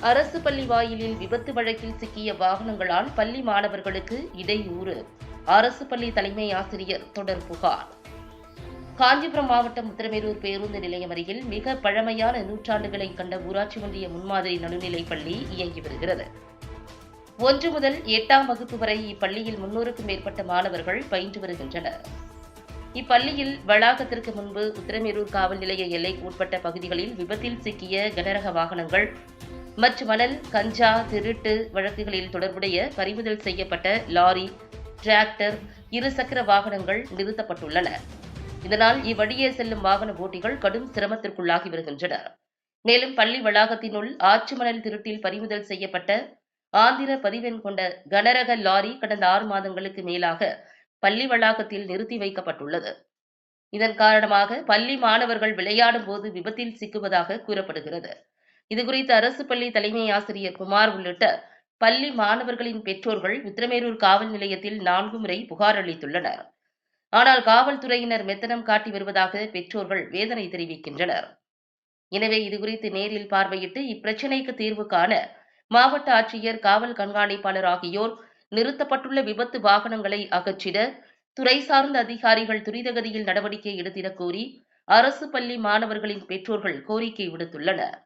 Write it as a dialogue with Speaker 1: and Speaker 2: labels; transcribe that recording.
Speaker 1: அரசு பள்ளி வாயிலில் விபத்து வழக்கில் சிக்கிய வாகனங்களால் பள்ளி மாணவர்களுக்கு இடையூறு. அரசு பள்ளி தலைமை ஆசிரியர் தொடர் புகார். காஞ்சிபுரம் மாவட்டம் உத்தரமேரூர் பேருந்து நிலையம் அருகில் மிக பழமையான நூற்றாண்டுகளை கண்ட ஊராட்சி ஒன்றிய முன்மாதிரி நடுநிலைப் பள்ளி இயங்கி வருகிறது. ஒன்று முதல் எட்டாம் வகுப்பு வரை இப்பள்ளியில் முன்னூறுக்கும் மேற்பட்ட மாணவர்கள் பயின்று வருகின்றனர். இப்பள்ளியில் வளாகத்திற்கு முன்பு உத்தரமேரூர் காவல் நிலைய எல்லைக்கு உட்பட்ட பகுதிகளில் விபத்தில் சிக்கிய கனரக வாகனங்கள் மற்றும் மணல் கஞ்சா திருட்டு வழக்குகளில் தொடர்புடைய பறிமுதல் செய்யப்பட்ட லாரி டிராக்டர் இருசக்கர வாகனங்கள் நிறுத்தப்பட்டுள்ளன. இதனால் இவ்வழியே செல்லும் வாகன ஓட்டிகள் கடும் சிரமத்திற்குள்ளாகி வருகின்றனர் மேலும் பள்ளி வளாகத்தினுள் ஆற்று மணல் திருட்டில் பறிமுதல் செய்யப்பட்ட ஆந்திர பதிவெண் கொண்ட கனரக லாரி கடந்த ஆறு மாதங்களுக்கு மேலாக பள்ளி வளாகத்தில் நிறுத்தி வைக்கப்பட்டுள்ளது. இதன் காரணமாக பள்ளி மாணவர்கள் விளையாடும் போது விபத்தில் சிக்குவதாக கூறப்படுகிறது. இதுகுறித்து அரசு பள்ளி தலைமை ஆசிரியர் குமார் உள்ளிட்ட பள்ளி மாணவர்களின் பெற்றோர்கள் உத்திரமேரூர் காவல் நிலையத்தில் நான்கு முறை புகார் அளித்துள்ளனர். ஆனால் காவல்துறையினர் மெத்தனம் காட்டி வருவதாக பெற்றோர்கள் வேதனை தெரிவிக்கின்றனர். எனவே இதுகுறித்து நேரில் பார்வையிட்டு இப்பிரச்சினைக்கு தீர்வு காண மாவட்ட ஆட்சியர் காவல் கண்காணிப்பாளர் ஆகியோர் நிறுத்தப்பட்டுள்ள விபத்து வாகனங்களை அகற்றிட துறை சார்ந்த அதிகாரிகள் துரிதகதியில் நடவடிக்கை எடுத்திடக் கோரி அரசு பள்ளி மாணவர்களின் பெற்றோர்கள் கோரிக்கை விடுத்துள்ளனர்.